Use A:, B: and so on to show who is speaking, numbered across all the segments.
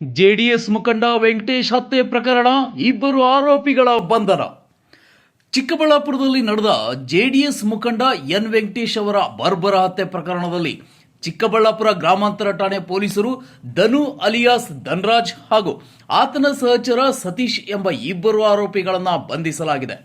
A: JDS ಮುಖಂಡ ವೆಂಕಟೇಶ್ ಹತ್ಯೆ ಪ್ರಕರಣ, ಇಬ್ಬರು ಆರೋಪಿಗಳ ಬಂಧನ. ಚಿಕ್ಕಬಳ್ಳಾಪುರದಲ್ಲಿ ನಡೆದ ಜೆಡಿಎಸ್ ಮುಖಂಡ ಎನ್ ವೆಂಕಟೇಶ್ ಅವರ ಬರ್ಬರ ಹತ್ಯೆ ಪ್ರಕರಣದಲ್ಲಿ ಚಿಕ್ಕಬಳ್ಳಾಪುರ ಗ್ರಾಮಾಂತರ ಠಾಣೆ ಪೊಲೀಸರು ಧನು ಅಲಿಯಾಸ್ ಧನ್ರಾಜ್ ಹಾಗೂ ಆತನ ಸಹಚರ ಸತೀಶ್ ಎಂಬ ಇಬ್ಬರು ಆರೋಪಿಗಳನ್ನು ಬಂಧಿಸಲಾಗಿದೆ.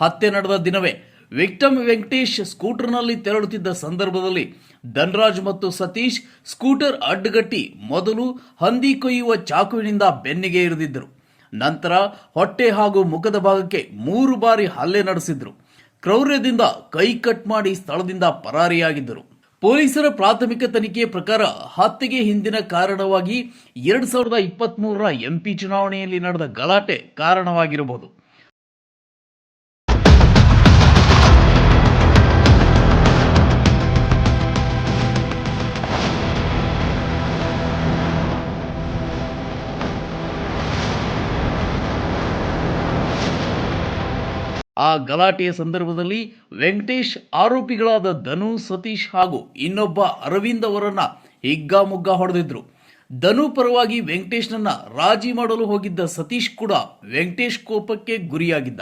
A: ಹತ್ಯೆ ನಡೆದ ದಿನವೇ ವಿಕ್ಟಮ್ ವೆಂಕಟೇಶ್ ಸ್ಕೂಟರ್ನಲ್ಲಿ ತೆರಳುತ್ತಿದ್ದ ಸಂದರ್ಭದಲ್ಲಿ ಧನ್ರಾಜ್ ಮತ್ತು ಸತೀಶ್ ಸ್ಕೂಟರ್ ಅಡ್ಡಗಟ್ಟಿ ಮೊದಲು ಹಂದಿ ಕೊಯ್ಯುವ ಚಾಕುವಿನಿಂದ ಬೆನ್ನಿಗೆ ಇರಿದಿದ್ದರು. ನಂತರ ಹೊಟ್ಟೆ ಹಾಗೂ ಮುಖದ ಭಾಗಕ್ಕೆ ಮೂರು ಬಾರಿ ಹಲ್ಲೆ ನಡೆಸಿದ್ರು. ಕ್ರೌರ್ಯದಿಂದ ಕೈ ಕಟ್ ಮಾಡಿ ಸ್ಥಳದಿಂದ ಪರಾರಿಯಾಗಿದ್ದರು. ಪೊಲೀಸರ ಪ್ರಾಥಮಿಕ ತನಿಖೆಯ ಪ್ರಕಾರ ಹತ್ಯೆಗೆ ಹಿಂದಿನ ಕಾರಣವಾಗಿ ಎರಡು ಸಾವಿರದ ಇಪ್ಪತ್ತ್ ಮೂರರ ಎಂಪಿ ಚುನಾವಣೆಯಲ್ಲಿ ನಡೆದ ಗಲಾಟೆ ಕಾರಣವಾಗಿರಬಹುದು. ಆ ಗಲಾಟೆಯ ಸಂದರ್ಭದಲ್ಲಿ ವೆಂಕಟೇಶ್ ಆರೋಪಿಗಳಾದ ಧನು, ಸತೀಶ್ ಹಾಗೂ ಇನ್ನೊಬ್ಬ ಅರವಿಂದ್ ಅವರನ್ನು ಹಿಗ್ಗಾಮುಗ್ಗ ಹೊಡೆದಿದ್ರು. ಧನು ಪರವಾಗಿ ವೆಂಕಟೇಶ್ನನ್ನ ರಾಜಿ ಮಾಡಲು ಹೋಗಿದ್ದ ಸತೀಶ್ ಕೂಡ ವೆಂಕಟೇಶ್ ಕೋಪಕ್ಕೆ ಗುರಿಯಾಗಿದ್ದ.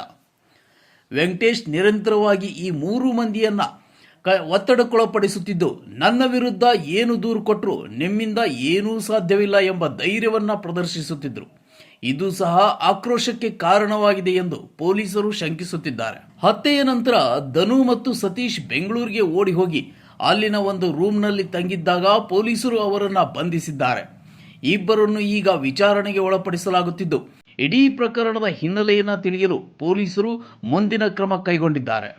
A: ವೆಂಕಟೇಶ್ ನಿರಂತರವಾಗಿ ಈ ಮೂರು ಮಂದಿಯನ್ನ ಕ, ಒತ್ತಡಕ್ಕೊಳಪಡಿಸುತ್ತಿದ್ದು, ನನ್ನ ವಿರುದ್ಧ ಏನು ದೂರು ಕೊಟ್ಟರು ನಿಮ್ಮಿಂದ ಏನೂ ಸಾಧ್ಯವಿಲ್ಲ ಎಂಬ ಧೈರ್ಯವನ್ನು ಪ್ರದರ್ಶಿಸುತ್ತಿದ್ದರು ಇದು ಸಹ ಆಕ್ರೋಶಕ್ಕೆ ಕಾರಣವಾಗಿದೆ ಎಂದು ಪೊಲೀಸರು ಶಂಕಿಸುತ್ತಿದ್ದಾರೆ. ಹತ್ಯೆಯ ನಂತರ ಧನು ಮತ್ತು ಸತೀಶ್ ಬೆಂಗಳೂರಿಗೆ ಓಡಿ ಹೋಗಿ ಅಲ್ಲಿನ ಒಂದು ರೂಮ್ನಲ್ಲಿ ತಂಗಿದ್ದಾಗ ಪೊಲೀಸರು ಅವರನ್ನ ಬಂಧಿಸಿದ್ದಾರೆ. ಇಬ್ಬರನ್ನು ಈಗ ವಿಚಾರಣೆಗೆ ಒಳಪಡಿಸಲಾಗುತ್ತಿದ್ದು. ಇಡೀ ಪ್ರಕರಣದ ಹಿನ್ನೆಲೆಯನ್ನು ತಿಳಿಯಲು ಪೊಲೀಸರು ಮುಂದಿನ ಕ್ರಮ ಕೈಗೊಂಡಿದ್ದಾರೆ.